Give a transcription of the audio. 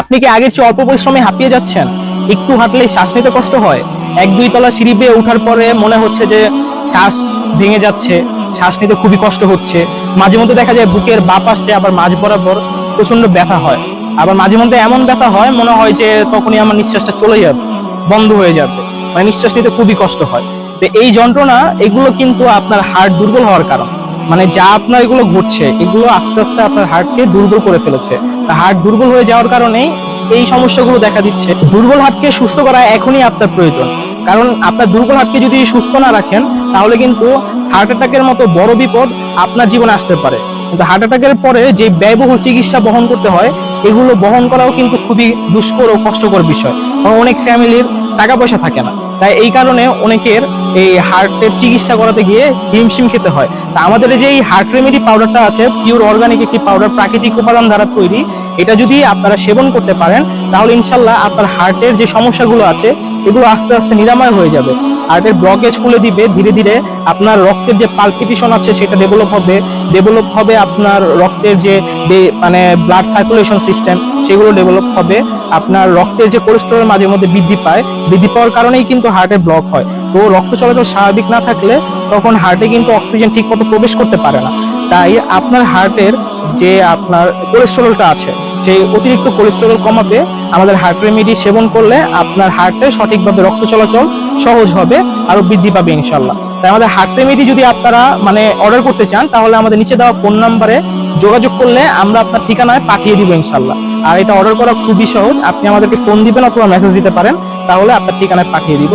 আপনি কি আগের চেয়ে অল্প পরিশ্রমে হাঁপিয়ে যাচ্ছেন? একটু হাঁটলেই শ্বাস নিতে কষ্ট হয়। এক দুই তলা সিঁড়ি বেয়ে ওঠার পরে মনে হচ্ছে যে শ্বাস ভেঙে যাচ্ছে। শ্বাস নিতে খুবই কষ্ট হচ্ছে। মাঝে মধ্যে দেখা যায় বুকের বাপ আসছে আবার মাঝ বরাবর প্রচণ্ড ব্যথা হয়। আবার মাঝে মধ্যে এমন ব্যথা হয়, মনে হয় যে তখনই আমার নিঃশ্বাসটা চলে যাবে, বন্ধ হয়ে যাবে। মানে নিঃশ্বাস নিতে খুবই কষ্ট হয়। তো এই যন্ত্রণা, এগুলো কিন্তু আপনার হার্ট দুর্বল হওয়ার কারণ। মানে যা আপনার এগুলো ঘটছে, এগুলো আস্তে আস্তে আপনার হার্টকে দুর্বল করে ফেলেছে। হার্ট দুর্বল হয়ে যাওয়ার কারণে এই সমস্যাগুলো দেখা দিচ্ছে। দুর্বল হার্টকে সুস্থ করা এখনই আপনার প্রয়োজন। কারণ আপনার দুর্বল হার্টকে যদি সুস্থ না রাখেন, তাহলে কিন্তু হার্ট অ্যাটাকের মতো বড় বিপদ আপনার জীবনে আসতে পারে। কিন্তু হার্ট অ্যাটাকের পরে যে ব্যয়বহুল চিকিৎসা বহন করতে হয়, এগুলো বহন করাও কিন্তু খুবই দুষ্কর ও কষ্টকর বিষয়। অনেক ফ্যামিলির টাকা পয়সা থাকে না। তাই এই কারণে অনেকের এই হার্টের চিকিৎসা করাতে গিয়ে হিমশিম খেতে হয়। তা আমাদের যে এই হার্ট রেমেডি পাউডারটা আছে পিওর অর্গানিক একটি পাউডার প্রাকৃতিক উপাদান দ্বারা তৈরি, এটা যদি আপনারা সেবন করতে পারেন, তাহলে ইনশাল্লাহ আপনার হার্টের যে সমস্যাগুলো আছে, এগুলো আস্তে আস্তে নিরাময় হয়ে যাবে। হার্টের ব্লকেজ খুলে দিবে, ধীরে ধীরে আপনার রক্তের যে পালপিটেশন আছে সেটা ডেভেলপ হবে। ডেভেলপ হবে আপনার রক্তের যে মানে ব্লাড সার্কুলেশন সিস্টেম সেগুলো ডেভেলপ হবে। আপনার রক্তের যে কোলেস্টেরল মাঝে মধ্যে বৃদ্ধি পায়, বৃদ্ধি পাওয়ার কারণেই কিন্তু হার্টে ব্লক হয়। তো রক্ত চলাচল স্বাভাবিক না থাকলে তখন হার্টে কিন্তু অক্সিজেন ঠিক মতো প্রবেশ করতে পারে না। তাই আপনার হার্টের যে আপনার কোলেস্টেরলটা আছে সেই অতিরিক্ত কোলেস্টেরল কমাতে আমাদের হার্ট রেমেডি সেবন করলে আপনার হার্টে সঠিকভাবে রক্ত চলাচল সহজ হবে আরও বৃদ্ধি পাবে ইনশাল্লাহ। তাই আমাদের হার্ট রেমেডি যদি আপনারা মানে অর্ডার করতে চান, তাহলে আমাদের নিচে দেওয়া ফোন নাম্বারে যোগাযোগ করলে আমরা আপনার ঠিকানায় পাঠিয়ে দিব ইনশাল্লাহ। আর এটা অর্ডার করা খুবই সহজ। আপনি আমাদেরকে ফোন দিবেন অথবা মেসেজ দিতে পারেন, তাহলে আপনার ঠিকানায় পাঠিয়ে দিব।